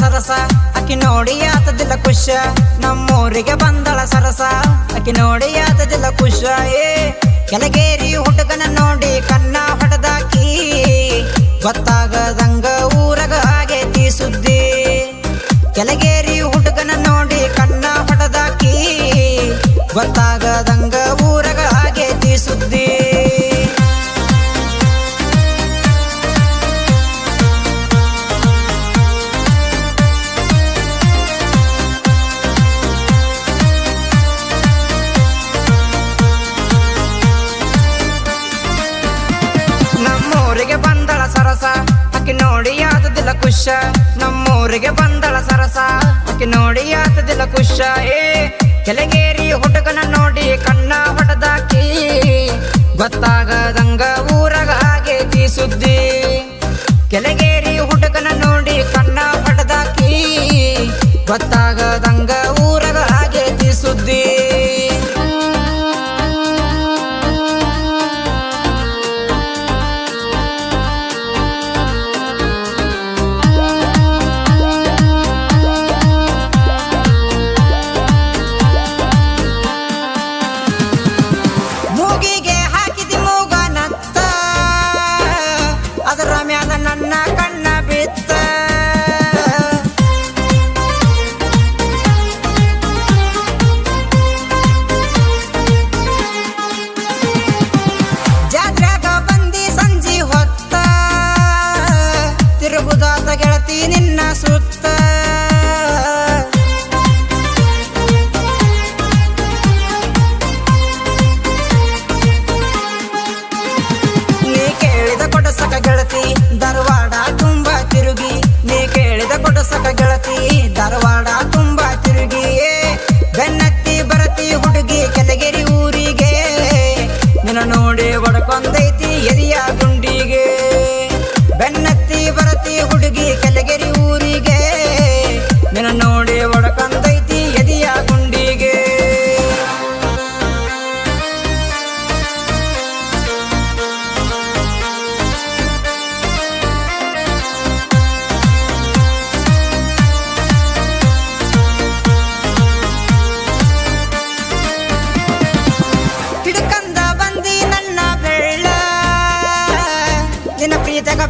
ಸರಸ. ಅಕ್ಕಿ ನೋಡಿ ಆತದಿಲ್ಲ ಖುಷ. ನಮ್ಮೂರಿಗೆ ಬಂದಳ ಸರಸ. ಅಕ್ಕಿ ನೋಡಿ ಆತದಿಲ್ಲ ಖುಷ. ಏ, ಕೆಳಗೇರಿ ಹುಡುಗನ ನೋಡಿ ಕನ್ನ ಹೊಡೆದಾಕಿ. ಗೊತ್ತಾಗದಂಗ ಊರಗ ಹಾಗೆ ಸುದ್ದಿ ಕೆಳಗೇರಿ ಹುಡುಗನ ನೋಡಿ ಕನ್ನ ಹೊಡೆದಾಕಿ. ಗೊತ್ತಾಗದಂಗ ಊರಗ ಸರಸ. ಅಕ್ಕಿ ನೋಡಿ ಆತದಿಲ್ಲ ಖುಷ ನಮ್ಮೂರಿಗೆ ಬಂದಳ ಸರಸ. ಅಕ್ಕಿ ನೋಡಿ ಆತದಿಲ್ಲ ಖುಷ ಏ, ಕೆಳಗೇರಿ ಹುಡುಗನ ನೋಡಿ ಕಣ್ಣ ಹೊಡೆದಾಕಿ. ಗೊತ್ತಾಗದಂಗ ಊರಗ ಹಾಗೆ ಸುದ್ದಿ. ಕೆಳಗೇರಿ ಹುಡುಗನ ನೋಡಿ ಕಣ್ಣ ಹೊಡೆದಾಕಿ. ಗೊತ್ತಾಗದಂಗ ಕೇಳಿದ ಕೊಡಸಕ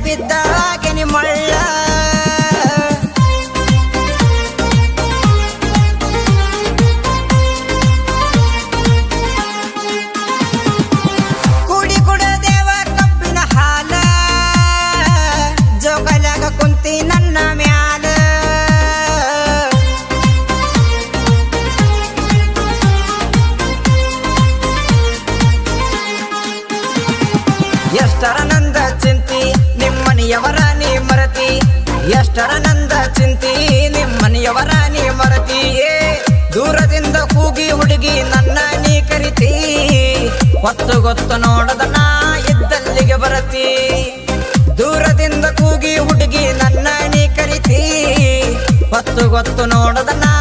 ನಿನ್ನ ಪ್ರೀತಗ ಬಿದ್ದ ಹಾಗೆ ನಿಮ್ಮಳ್ಳ ನನ್ನ ಎಷ್ಟರ ಚಿಂತಿ ನಿಮ್ಮನೆಯವರ ನೀ ಮರತಿ, ಎಷ್ಟರ ನಂದ ಚಿಂತಿ, ನಿಮ್ಮನೆಯವರ ನೀ ಮರತಿ ದೂರದಿಂದ ಕೂಗಿ ಹುಡುಗಿ ನನ್ನ ನೀ ಕರಿತಿ, ಹೊತ್ತು ಗೊತ್ತು ನೋಡದ ನಾ ಇದ್ದಲ್ಲಿಗೆ ಬರತಿ, ದೂರದಿಂದ ಕೂಗಿ ಹುಡುಗಿ ನನ್ನ ನೀ ಕರಿತಿ, ಹೊತ್ತು ಗೊತ್ತು ನೋಡದ ನಾ